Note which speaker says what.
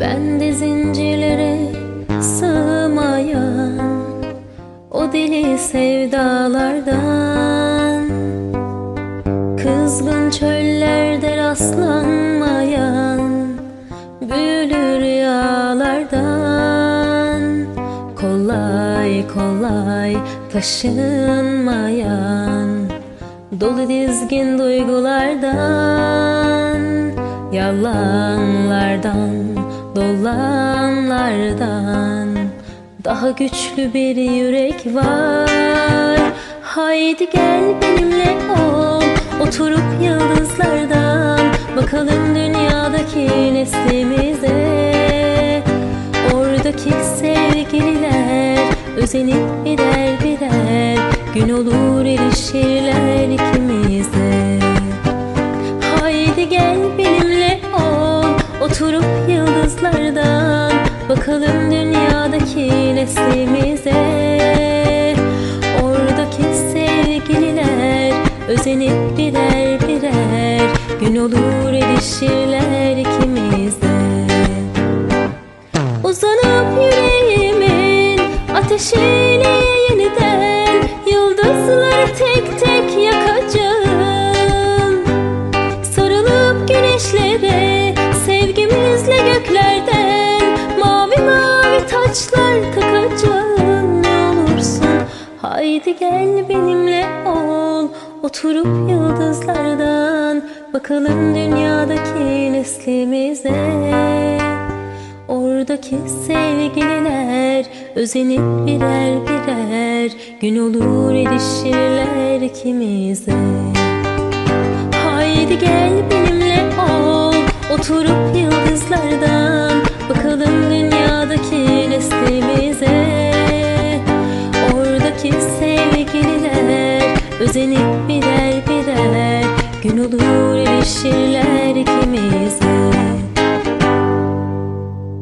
Speaker 1: Ben de zincirlere sığmayan O deli sevdalardan Kızgın çöllerde rastlanmayan Büyülü rüyalardan Kolay kolay taşınmayan Dolu dizgin duygulardan Yalanlardan, dolanlardan Daha güçlü bir yürek var. Haydi gel benimle ol Oturup yıldızlardan Bakalım dünyadaki neslimize. Oradaki sevgililer Özenip birer birer Gün olur erişirler ikimize Yıldızlardan Bakalım dünyadaki neslimize. Oradaki sevgililer Özenip birer birer Gün olur erişirler ikimize. Uzanıp yüreğimin ateşiyle yeniden Haydi gel benimle ol. Oturup yıldızlardan Bakalım dünyadaki neslimize Oradaki sevgililer özenip birer birer Gün olur erişirler ikimize. Haydi gel benimle ol. Oturup yıldızlardan Bakalım dünyadaki neslimize Özenip birer birer Gün olur erişirler